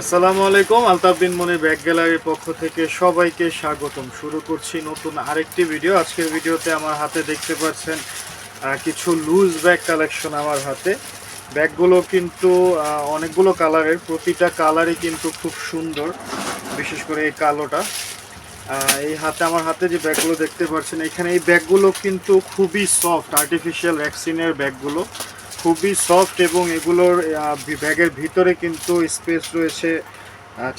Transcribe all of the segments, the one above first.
আসসালামু আলাইকুম আলতাফ বিন মনির ব্যাগ গ্যালারির পক্ষ থেকে সবাইকে স্বাগতম। শুরু করছি নতুন আরেকটি ভিডিও। আজকের ভিডিওতে আমার হাতে দেখতে পাচ্ছেন কিছু লুজ ব্যাগ কালেকশন আমার হাতে। ব্যাগগুলো কিন্তু অনেকগুলো কালারের, প্রতিটা কালারই কিন্তু খুব সুন্দর, বিশেষ করে এই কালোটা। এই হাতে, আমার হাতে যে ব্যাগগুলো দেখতে পাচ্ছেন, এখানে এই ব্যাগগুলো কিন্তু খুবই সফট আর্টিফিশিয়াল ভ্যাকসিনের ব্যাগগুলো। খুবই সফট এবং এগুলোর ব্যাগের ভিতরে কিন্তু স্পেস রয়েছে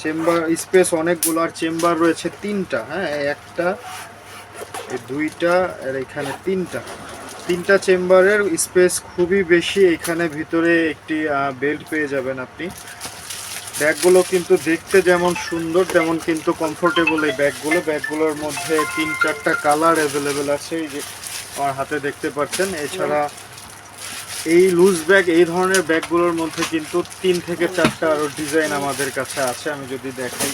চেম্বার স্পেস অনেকগুলো আর চেম্বার রয়েছে তিনটা হ্যাঁ একটা দুইটা, আর এখানে তিনটা। তিনটা চেম্বারের স্পেস খুবই বেশি, এখানে ভিতরে একটি বেল্ট পেয়ে যাবেন আপনি। ব্যাগগুলো কিন্তু দেখতে যেমন সুন্দর, তেমন কিন্তু কমফোর্টেবল এই ব্যাগগুলো। ব্যাগগুলোর মধ্যে তিন, চারটা কালার অ্যাভেলেবেল আছে, এই যে আমার হাতে দেখতে পাচ্ছেন। এছাড়া এই লুজ ব্যাগ এই ধরনের ব্যাগগুলোর মধ্যে কিন্তু তিন থেকে চারটা আরও ডিজাইন আমাদের কাছে আছে। আমি যদি দেখাই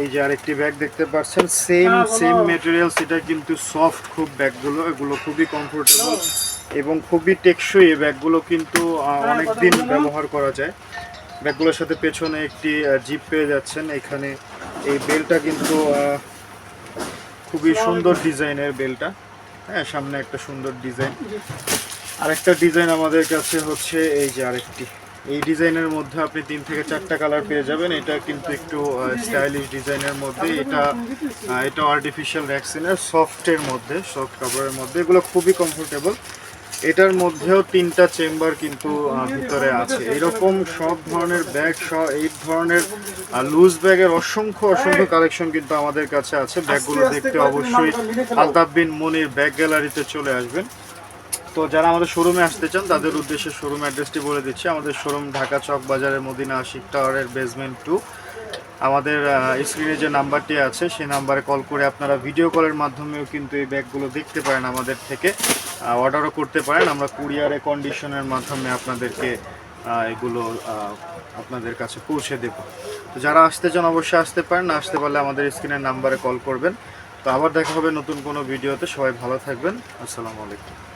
এই যে আরেকটি ব্যাগ দেখতে পাচ্ছেন সেম সেম মেটেরিয়ালস এটা কিন্তু সফট খুব ব্যাগগুলো এগুলো খুবই কমফোর্টেবল এবং খুবই টেকসই। এই ব্যাগগুলো কিন্তু অনেক দিন ব্যবহার করা যায়। ব্যাগগুলোর সাথে পেছনে একটি জিপ পেয়ে যাচ্ছেন। এখানে এই বেলটা কিন্তু খুবই সুন্দর ডিজাইনের বেলটা হ্যাঁ সামনে একটা সুন্দর ডিজাইন আরেকটা ডিজাইন আমাদের কাছে হচ্ছে এই যে আরেকটি। এই ডিজাইনের মধ্যে আপনি তিন থেকে চারটা কালার পেয়ে যাবেন। এটা কিন্তু একটু স্টাইলিশ ডিজাইনের মধ্যে। এটা এটা আর্টিফিশিয়াল ভ্যাকসিনের সফটের মধ্যে সফট কাপড়ের মধ্যে। এগুলো খুবই কমফোর্টেবল এটার মধ্যেও তিনটা চেম্বার কিন্তু ভিতরে আছে। এরকম সব ধরনের ব্যাগ সব এই ধরনের লুজ ব্যাগের অসংখ্য অসংখ্য কালেকশন কিন্তু আমাদের কাছে আছে। ব্যাগগুলো দেখতে অবশ্যই আলতাফ বিন মনির ব্যাগ গ্যালারিতে চলে আসবেন। তো যারা আমাদের শোরুমে আসতে চান, তাদের উদ্দেশ্যে শোরুম অ্যাড্রেসটি বলে দিচ্ছি। আমাদের শোরুম ঢাকা চক বাজারের মদিনা আশিক টাওয়ারের বেসমেন্ট টু আমাদের স্ক্রিনে যে নাম্বারটি আছে, সেই নাম্বারে কল করে আপনারা ভিডিও কলের মাধ্যমেও কিন্তু এই ব্যাগগুলো দেখতে পারেন আমাদের থেকে। অর্ডারও করতে পারেন। আমরা কুরিয়ারে কন্ডিশনের মাধ্যমে আপনাদেরকে এগুলো আপনাদের কাছে পৌঁছে দেব। তো যারা আসতে চান, অবশ্যই আসতে পারেন। আসতে পারলে আমাদের স্ক্রিনের নাম্বারে কল করবেন। তো আবার দেখা হবে নতুন কোনো ভিডিওতে সবাই ভালো থাকবেন। আসসালামু আলাইকুম।